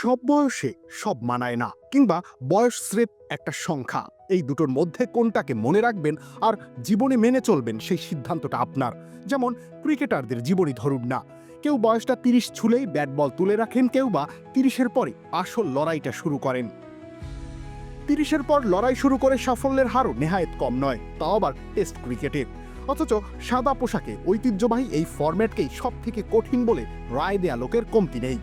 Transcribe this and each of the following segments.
সব বয়সে সব মানায় না, কিংবা বয়স স্রেফ একটা সংখ্যা। এই দুটোর মধ্যে কোনটাকে মনে রাখবেন আর জীবনে মেনে চলবেন সেই সিদ্ধান্তটা আপনার। যেমন ক্রিকেটারদের জীবনী ধরুন না, কেউ বয়সটা তিরিশ ছুলেই ব্যাট বল তুলে রাখেন, কেউ বা তিরিশের পরে আসল লড়াইটা শুরু করেন। তিরিশের পর লড়াই শুরু করে সাফল্যের হারও নেহায়েত কম নয়, তাও আবার টেস্ট ক্রিকেটে। অথচ সাদা পোশাকে ঐতিহ্যবাহী এই ফরম্যাটকেই সব থেকে কঠিন বলে রায় দেয়া লোকের কমতি নেই।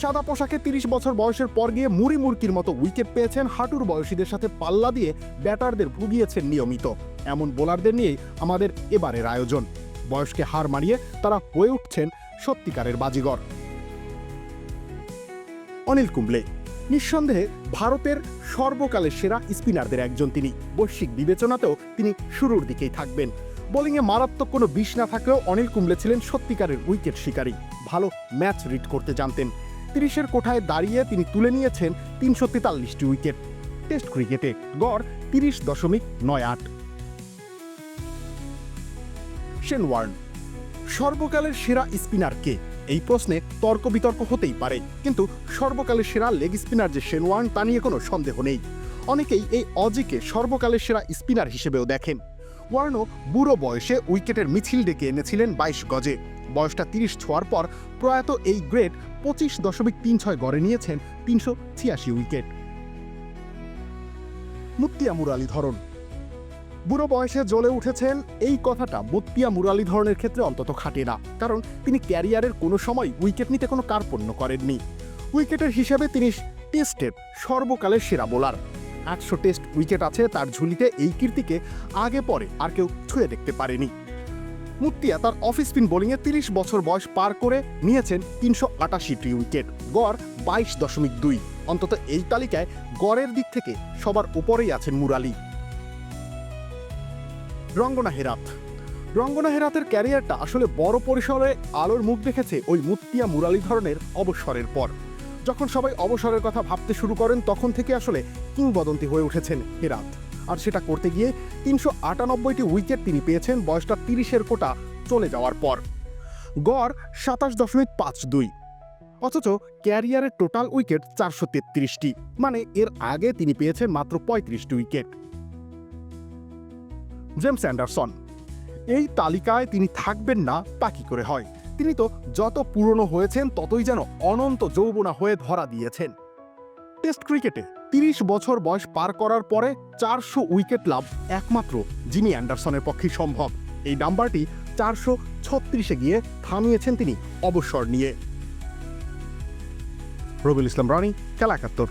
সাদা পোশাকে তিরিশ বছর বয়সের পর গিয়ে মুড়ি মুরকির মতো উইকেট পেয়েছেন হাঁটুর বয়সীদের সাথে পাল্লা দিয়ে ব্যাটারদের ভুগিয়েছেন নিয়মিত। এমন বোলারদের নিয়েই আমাদের এবারের আয়োজন। বয়সকে হার মানিয়ে তারা হয়ে উঠছেন সত্যিকারের বাজিগর। অনিল কুম্বলে। নিঃসন্দেহে ভারতের সর্বকালের সেরা স্পিনারদের একজন তিনি। বৈশ্বিক বিবেচনাতেও তিনি শুরুর দিকেই থাকবেন। বোলিংয়ে মারাত্মক কোনো বিষ না থাকলেও অনিল কুম্বলে ছিলেন সত্যিকারের উইকেট শিকারী। ভালো ম্যাচ রিড করতে জানতেন। তিরিশের কোঠায় দাঁড়িয়ে তিনি তুলে নিয়েছেন তিনশো তেতাল্লিশটি উইকেট। টেস্ট ক্রিকেটে গড় তিরিশ দশমিক নয় আট। শেন ওয়ার্ন সর্বকালের সেরা স্পিনার কে? এই প্রশ্নে তর্ক বিতর্ক হতেই পারে, কিন্তু সর্বকালের সেরা লেগ স্পিনার যে শেন ওয়ার্ন তা নিয়ে কোনো সন্দেহ নেই। অনেকেই এই অজিকে সর্বকালের সেরা স্পিনার হিসেবেও দেখেন। ওয়ার্নও বুড়ো বয়সে উইকেটের মিছিল ডেকে এনেছিলেন বাইশ গজে। বয়সটা তিরিশ ছোঁয়ার পর প্রয়াত এই গ্রেড পঁচিশ দশমিক তিন ছয় গড়ে নিয়েছেন তিনশো ছিয়াশি উইকেট। মুত্তিয়া মুরালীধরন বুড়ো বয়সে জ্বলে উঠেছেন এই কথাটা মুত্তিয়া মুরালীধরনের ক্ষেত্রে অন্তত খাটে না, কারণ তিনি ক্যারিয়ারের কোনো সময় উইকেট নিতে কোনো কার্পণ্য করেননি। উইকেটের হিসেবে তিনি টেস্টের সর্বকালের সেরা বোলার। একশো টেস্ট উইকেট আছে তার ঝুলিতে এই কীর্তিকে আগে পরে আর কেউ ছুঁয়ে দেখতে পারেনি। মুত্তিয়া তার অফ স্পিন বোলিংয়ে তিরিশ বছর বয়স পার করে নিয়েছেন তিনশো আটাশিটি উইকেট। গড় বাইশ দশমিক দুই। অন্তত এই তালিকায় গড়ের দিক থেকে সবার উপরেই আছেন মুরালি। রঙ্গনা হেরাত। রঙ্গনা হেরাতের ক্যারিয়ারটা আসলে বড় পরিসরে আলোর মুখ দেখেছে ওই মুত্তিয়া মুরালি ধরনের অবসরের পর। যখন সবাই অবসরের কথা ভাবতে শুরু করেন, তখন থেকে আসলে কিংবদন্তি হয়ে উঠেছেন হেরাত। আর সেটা করতে গিয়ে তিনশো আটানব্বইটি উইকেট তিনি পেয়েছেন বয়সটা তিরিশের কোটা চলে যাওয়ার পর। গড় সাতাশ দশমিক পাঁচ দুই। অথচ ক্যারিয়ারের টোটাল উইকেট চারশো তেত্রিশটি মানে এর আগে তিনি পেয়েছেন মাত্র পঁয়ত্রিশটি উইকেট। জেমস অ্যান্ডারসন, এই তালিকায় তিনি থাকবেন না, তা কি করে হয়? তিনি তো যত পুরনো হয়েছেন ততই যেন অনন্ত যৌবনা হয়ে ধরা দিয়েছেন। টেস্ট ক্রিকেটে তিরিশ বছর বয়স পার করার পরে চারশো উইকেট লাভ, একমাত্র জিমি অ্যান্ডারসনের পক্ষে সম্ভব। এই নাম্বারটি চারশো ছত্রিশে গিয়ে থামিয়েছেন তিনি অবসর নিয়ে। রবিউল ইসলাম রানি খেলা একাত্তর